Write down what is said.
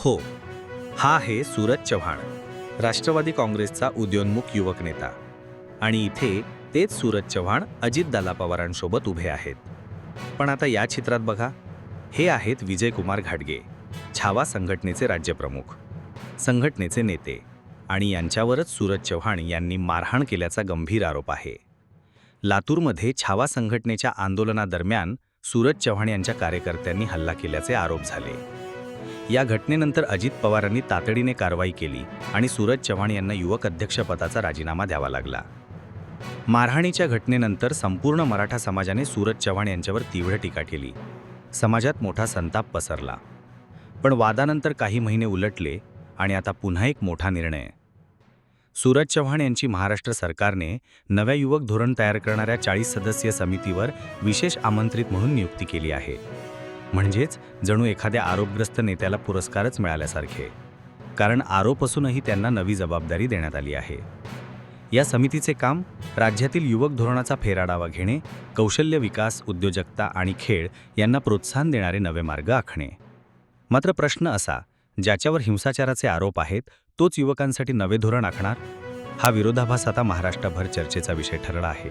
हो हा आहे सूरज चव्हाण राष्ट्रवादी काँग्रेसचा उदयोन्मुख युवक नेता. आणि इथे तेच सूरज चव्हाण अजितदादा पवारांसोबत उभे आहेत. पण आता या चित्रात बघा हे आहेत विजयकुमार घाटगे छावा संघटनेचे राज्यप्रमुख संघटनेचे नेते आणि यांच्यावरच सूरज चव्हाण यांनी मारहाण केल्याचा गंभीर आरोप आहे. लातूरमध्ये छावा संघटनेच्या आंदोलनादरम्यान सूरज चव्हाण यांच्या कार्यकर्त्यांनी हल्ला केल्याचे आरोप झाले. या घटनेनंतर अजित पवारांनी तातडीने कारवाई केली आणि सूरज चव्हाण यांना युवक अध्यक्षपदाचा राजीनामा द्यावा लागला. मारहाणीच्या घटनेनंतर संपूर्ण मराठा समाजाने सूरज चव्हाण यांच्यावर तीव्र टीका केली. समाजात मोठा संताप पसरला. पण वादानंतर काही महिने उलटले आणि आता पुन्हा एक मोठा निर्णय. सूरज चव्हाण यांची महाराष्ट्र सरकारने नव्या युवक धोरण तयार करणाऱ्या चाळीस सदस्यीय समितीवर विशेष आमंत्रित म्हणून नियुक्ती केली आहे. म्हणजेच जणू एखाद्या आरोपग्रस्त नेत्याला पुरस्कारच मिळाल्यासारखे. कारण आरोप असूनही त्यांना नवी जबाबदारी देण्यात आली आहे. या समितीचे काम राज्यातील युवक धोरणाचा फेराडावा घेणे कौशल्य विकास उद्योजकता आणि खेळ यांना प्रोत्साहन देणारे नवे मार्ग आखणे. मात्र प्रश्न असा ज्याच्यावर हिंसाचाराचे आरोप आहेत तोच युवकांसाठी नवे धोरण आखणार? हा विरोधाभास आता महाराष्ट्रभर चर्चेचा विषय ठरला आहे.